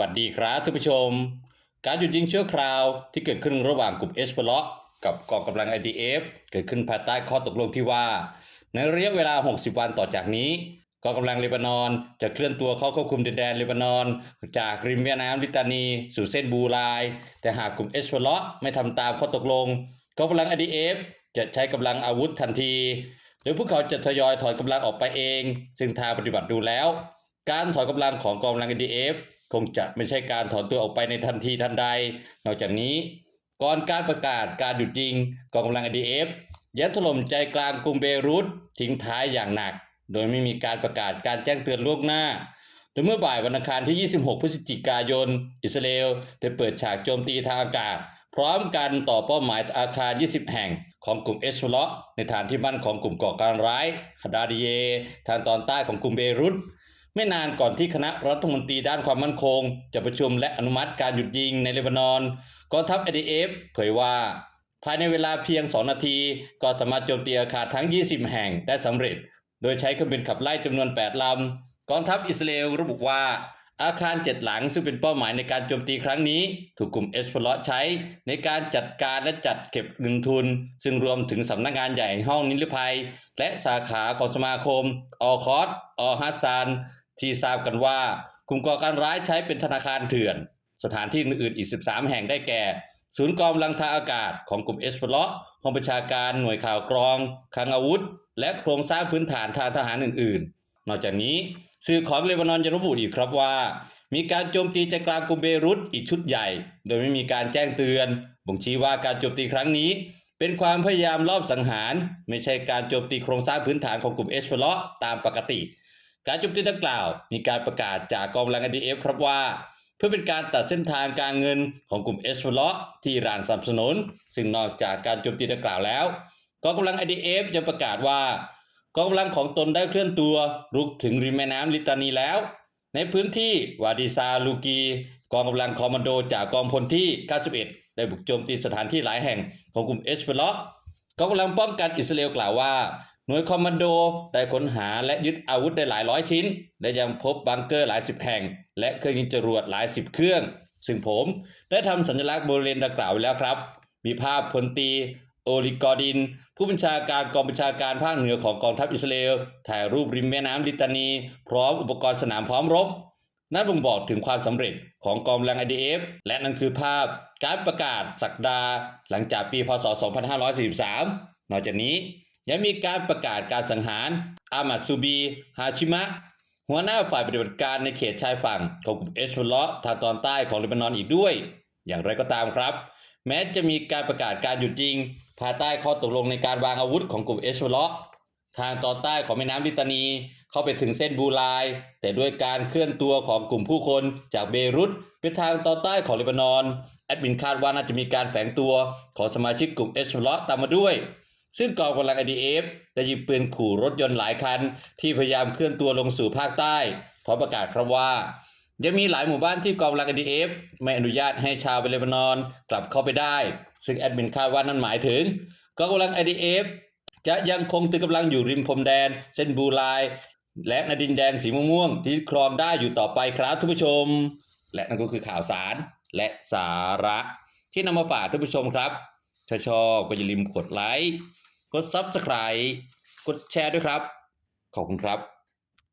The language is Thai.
วัสดีครับท่านผู้ชม การหยุดยิงเชั่วคราวที่เกิดขึ้นระหว่างกลุ่มเอสเปลอกกับกองกำลัง IDF เกิดขึ้นภายใต้ข้อตกลงที่ว่า ในระยะเวลา 60 วันต่อจากนี้กองกำลังเลบานอนจะเคลื่อนตัวเข้าควบคุมดินแดนเลบานอน จากริมแม่น้ำลิตานี สู่เส้นบูไลาย แต่หากกลุ่มเอสเปลอกไม่ทำตามข้อตกลงกองกำลัง IDF จะใช้กำลังอาวุธทันที หรือพวกเขาจะทยอยถอนกำลังออกไปเอง ซึ่งทางปฏิบัติดูแล้ว การถอนกำลังของกองกำลัง IDF คงจะไม่ใช่การถอนตัวออกไปในทันทีทันใด นอกจากนี้ก่อนการประกาศการหยุดยิงกองกำลัง IDF ยัดถล่มใจกลางกรุงเบรุตทิ้งท้ายอย่างหนัก โดยไม่มีการประกาศการแจ้งเตือนล่วงหน้าโดยเมื่อบ่ายวันอังคารที่ 26 พฤศจิกายน อิสราเอลได้เปิดฉากโจมตีทางอากาศ พร้อมกันต่อเป้าหมายอาคาร 20 แห่งของกลุ่มเอสฟลในฐานที่มั่นของกลุ่มก่อการร้ายฮาดาดิเย ทางตอนใต้ของกรุงเบรุต ไม่นานก่อนที่คณะรัฐมนตรีด้านความมั่นคง จะประชุมและอนุมัติการหยุดยิงในเลบานอนกองทัพ IDF เฟปเผยว่า ภายในเวลาเพียง 2 นาที ก็สามารถโจมตีอาคารทั้ง 20 แห่งได้สำเร็จ โดยใช้เครื่องบินขับไล่จำนวน 8 ลำ กองทัพอิสราเอลระบุว่าอาคาร7หลังซึ่งเป็นเป้าหมายในการโจมตีครั้งนี้ ถูกกลุ่มเอสพลอใช้ ในการจัดการและจัดเก็บเงินทุน ซึ่งรวมถึงสำนักงานใหญ่ห้องนิรภัย และสาขาของสมาคม ออคอสออฮัสซาน ที่ทราบกันว่ากลุ่มก่อการร้ายใช้เป็นธนาคารเถื่อน สถานที่อื่นๆอีก 13 แห่งได้แก่ ศูนย์กองลังทางอากาศของกลุ่มเอสพลอห้องประชาการหน่วยข่าวกรองคลังอาวุธ และโครงสร้างพื้นฐานทางทหารอื่นๆ นอกจากนี้สื่อของเลบานอนยังระบุอีกครับว่า มีการโจมตีใจกลางกรุงเบรุตอีกชุดใหญ่ โดยไม่มีการแจ้งเตือน บ่งชี้ว่าการโจมตีครั้งนี้ เป็นความพยายามลอบสังหาร ไม่ใช่การโจมตีโครงสร้างพื้นฐานของกลุ่มเอสพลอตามปกติ การโจมตีดังกล่าว มีการประกาศจากกองกำลัง IDF ครับว่า เพื่อเป็นการตัดเส้นทางการเงินของกลุ่มเอสพลอที่รานสนับสนุน ซึ่งนอกจากการโจมตีดังกล่าวแล้วกองกำลัง IDF ยังประกาศว่ากองกำลังของตนได้เคลื่อนตัวรุกถึงริมแม่น้ำลิตานีแล้ว ในพื้นที่วาดิซาลูกี กองกำลังคอมมานโดจากกองพลที่ 91 ได้บุกโจมตีสถานที่หลายแห่งของกลุ่มเอสเปลกองกำลังป้องกันอิสราเอลกล่าวว่า หน่วยคอมมานโดได้ค้นหาและยึดอาวุธได้หลายร้อยชิ้น และยังพบบังเกอร์หลายสิบแห่ง และเครื่องยิงจรวดหลายสิบเครื่อง ซึ่งผมได้ทำสัญลักษณ์บริเวณดังกล่าวไว้แล้วครับ มีภาพพลตีโอลิกอดิน ผู้บัญชาการกองบัญชาการภาคเหนือของกองทัพอิสราเอล ถ่ายรูปริมแม่น้ำลิตานี พร้อมอุปกรณ์สนามพร้อมรบ นั่นบ่งบอกถึงความสำเร็จของกองกำลัง IDF และนั่นคือภาพการประกาศสักดา หลังจากปีพศ 2543นอกจากนี้ ยังมีการประกาศการสังหารอามัดซูบี ฮาชิมะ หัวหน้าฝ่ายปฏิบัติการในเขตชายฝั่งของกลุ่มเอชพลอทางตอนใต้ของเลบานอนอีกด้วย อย่างไรก็ตามครับ แม้จะมีการประกาศการหยุดยิง ภายใต้ข้อตกลงในการวางอาวุธของกลุ่มเอชพลอทางตอนใต้ของแม่น้ำลิตานี เข้าไปถึงเส้นบูไลายแต่ด้วยการเคลื่อนตัวของกลุ่มผู้คนจากเบรุตไปทางตอนใต้ของเลบานอนแอดมินคาดว่าน่าจะมีการแฝงตัวของสมาชิกกลุ่มเอชพลอตามมาด้วย ซึ่งกองกำลัง IDF ได้ยิงปืนขู่รถยนต์หลายคัน ที่พยายามเคลื่อนตัวลงสู่ภาคใต้พร้อมประกาศครับว่ายังมีหลายหมู่บ้านที่กองกำลัง IDF ไม่อนุญาตให้ชาวเลบานอนกลับเข้าไปได้ ซึ่งแอดมินคาดว่านั่นหมายถึงกองกำลัง IDF จะยังคงตึงกำลังอยู่ริมพรมแดน เส้นบูไลและในดินแดนสีม่วงที่ครองได้อยู่ต่อไปครับทุกผู้ชม และนั่นก็คือข่าวสารและสาระ ที่นำมาฝากท่านผู้ชมครับ ถ้าชอบก็อย่าลืมกดไลค์ กด Subscribe กดแชร์ด้วยครับ ขอบคุณครับ